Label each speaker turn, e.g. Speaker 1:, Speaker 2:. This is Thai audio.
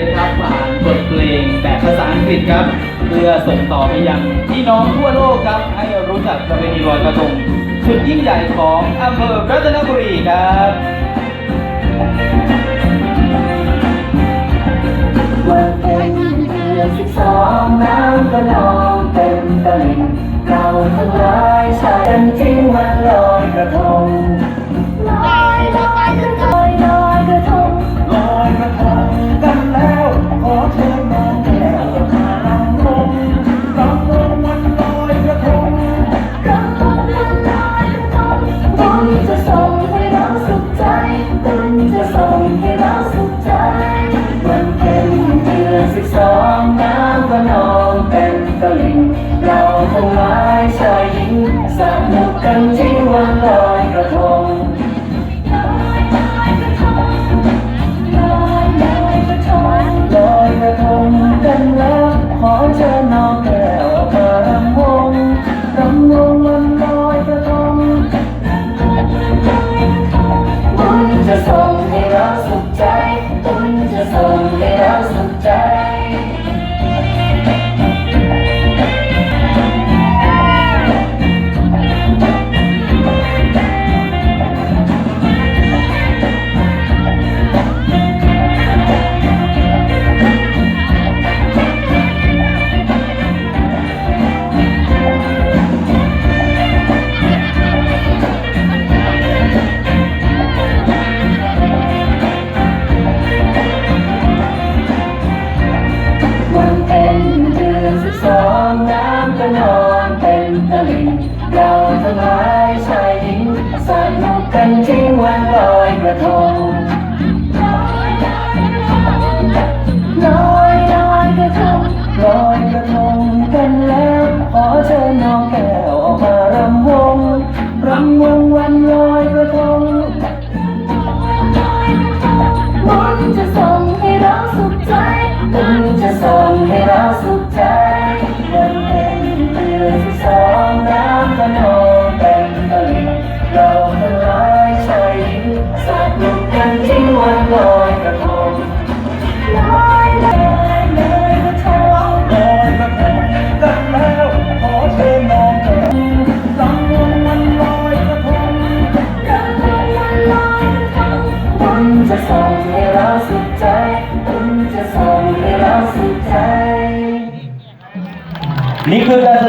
Speaker 1: ได้รับผ่านบทเพลงแบบภาษาอังกฤษครับ เพื่อส่งต่อไปยังพี่น้องทั่วโลกครับ ให้รู้จักประเพณีลอยกระทงสุดยิ่งใหญ่ของอำเภอรัตนบุรีครับ
Speaker 2: วันเพ็ญเดือนสิบสองน้ำก็นองเต็มตลิ่งเราทั้งหลายใช้กันทิ้งวันลอยกระทง ญจะส่งให้เราสุขใจ วันเพ็ญเดือนสิบสองน้ำก็นองเป็นตลิ่งเราทั้งหลายชายหญิงสนุกกันที่วันลอย จะส่งให้เราสุขใจบุญจะส่งให้ ให้เราสุขใจ
Speaker 1: นี่คือการแส